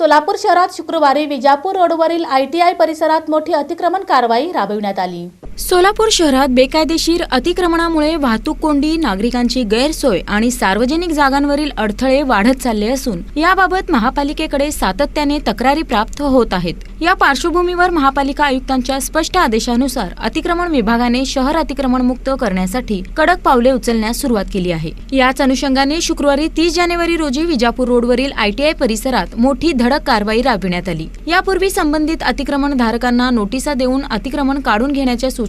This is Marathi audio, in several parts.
सोलापूर शहरात शुक्रवारी विजापूर रोडवरील आयटीआय परिसरात मोठी अतिक्रमण कारवाई राबविण्यात आली. सोलापूर शहरात बेकायदेशीर अतिक्रमणामुळे वाहतूक कोंडी नागरिकांची गैरसोय आणि सार्वजनिक जागांवरील अडथळे वाढत चालले असून याबाबत महापालिकेकडे सातत्याने तक्रारी प्राप्त होत आहेत. या पार्श्वभूमीवर महापालिका आयुक्तांच्या स्पष्ट आदेशानुसार अतिक्रमण विभागाने शहर अतिक्रमण मुक्त करण्यासाठी कडक पावले उचलण्यास सुरुवात केली आहे. याच अनुषंगाने शुक्रवारी तीस जानेवारी रोजी विजापूर रोडवरील आयटीआय परिसरात मोठी धडक कारवाई राबविण्यात आली. यापूर्वी संबंधित अतिक्रमण धारकांना नोटिसा देऊन अतिक्रमण काढून घेण्याच्या सूचना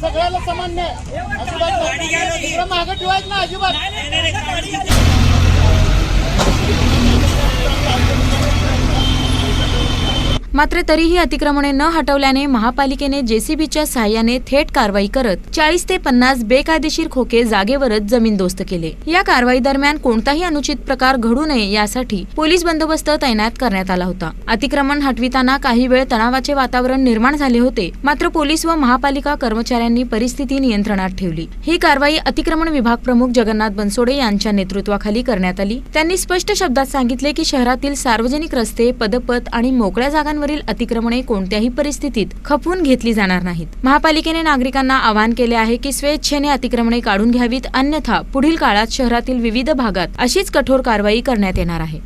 सगळ्याला समान नाही. अजिबात मागं ठेवायचं ना अजिबात. मात्र तरीही अतिक्रमणे न हटवल्याने महापालिकेने जेसीबीच्या सहाय्याने थेट कारवाई करत चाळीस ते पन्नास बेकायदेशीर खोके जागेवरच जमीनदोस्त केले. या कारवाई दरम्यान कोणताही अनुचित प्रकार घडू नये यासाठी पोलीस बंदोबस्त तैनात करण्यात आला होता. अतिक्रमण हटविताना काही वेळ तणावाचे वातावरण निर्माण झाले होते मात्र पोलीस व महापालिका कर्मचाऱ्यांनी परिस्थिती नियंत्रणात ठेवली. ही कारवाई अतिक्रमण विभाग प्रमुख जगन्नाथ बनसोडे यांच्या नेतृत्वाखाली करण्यात आली. त्यांनी स्पष्ट शब्दात सांगितले की शहरातील सार्वजनिक रस्ते पदपथ आणि मोकळ्या जागांवर रस्त्यांवरील अतिक्रमणे कोणत्याही परिस्थितीत खपवून घेतली जाणार नाहीत. महापालिकेने नागरिकांना आवाहन केले आहे की स्वेच्छेने अतिक्रमणे काढून घ्यावीत अन्यथा पुढील काळात शहरातील विविध भागात अशीच कठोर कारवाई करण्यात येणार आहे.